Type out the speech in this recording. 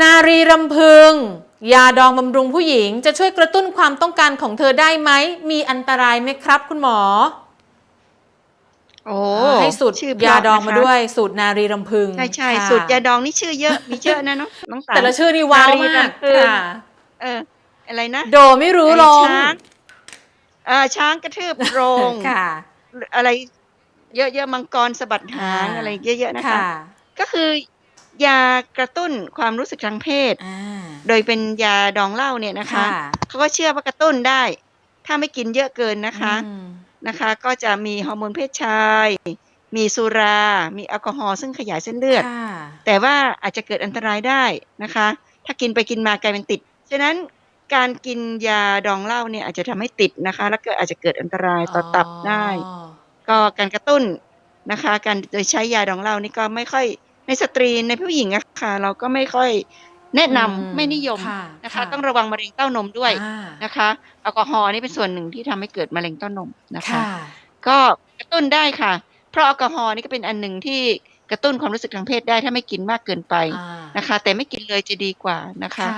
นารีรำพึง ยาดองบำรุงผู้หญิงจะช่วยกระตุ้นความต้องการของเธอได้ไหม มีอันตรายไหมครับ คุณหมอ โอ้ให้สูตรชื่เพยาระดองมานะคะด้วย สูตรนารีรำพึง ใช่ใช่ค่ะสูตรยาดองนี่ชื่อเยอะ มีเยอะนะน้องน้องตาลแต่ละชื่อนี่ว้าวนารีมากรำพึงค่ะเออ อะไรนะ โดไม่รู้ไอ้ลงช้างเออช้างกระทืบโรงค่ะ อะไร เยอะๆมังกรสะบัดหางอ่าอะไรเยอะๆนะคะค่ะก็คือ ยากระตุ้นความรู้สึกทางเพศ อ่า โดยเป็นยาดองเหล้าเนี่ยนะคะค่ะเขาก็เชื่อว่ากระตุ้นได้ ถ้าไม่กินเยอะเกินนะคะ อืมนะคะ ก็จะมีฮอร์โมนเพศชาย มีสุรา มีแอลกอฮอล์ซึ่งขยายเส้นเลือด ค่ะแต่ว่าอาจจะเกิดอันตรายได้นะคะ ถ้ากินไปกินมากลายเป็นติด ฉะนั้นการกินยาดองเหล้าเนี่ยอาจจะทำให้ติดนะคะ แล้วก็อาจจะเกิดอันตรายต่อตับได้ อ๋อก็การกระตุ้นนะคะ การโดยใช้ยาดองเหล้านี่ก็ไม่ค่อย ในสตรีในผู้หญิงอะค่ะ เราก็ไม่ค่อยแนะนำอืมไม่นิยมค่ะนะคะค่ะต้องระวังมะเร็งเต้านมด้วยอ่านะคะแอลกอฮอล์นี่เป็นส่วนหนึ่งที่ทำให้เกิดมะเร็งเต้านมนะคะค่ะก็กระตุ้นได้ค่ะ เพราะแอลกอฮอล์นี่ก็เป็นอันหนึ่งที่กระตุ้นความรู้สึกทางเพศได้ถ้าไม่กินมากเกินไปอ่านะคะ แต่ไม่กินเลยจะดีกว่านะคะ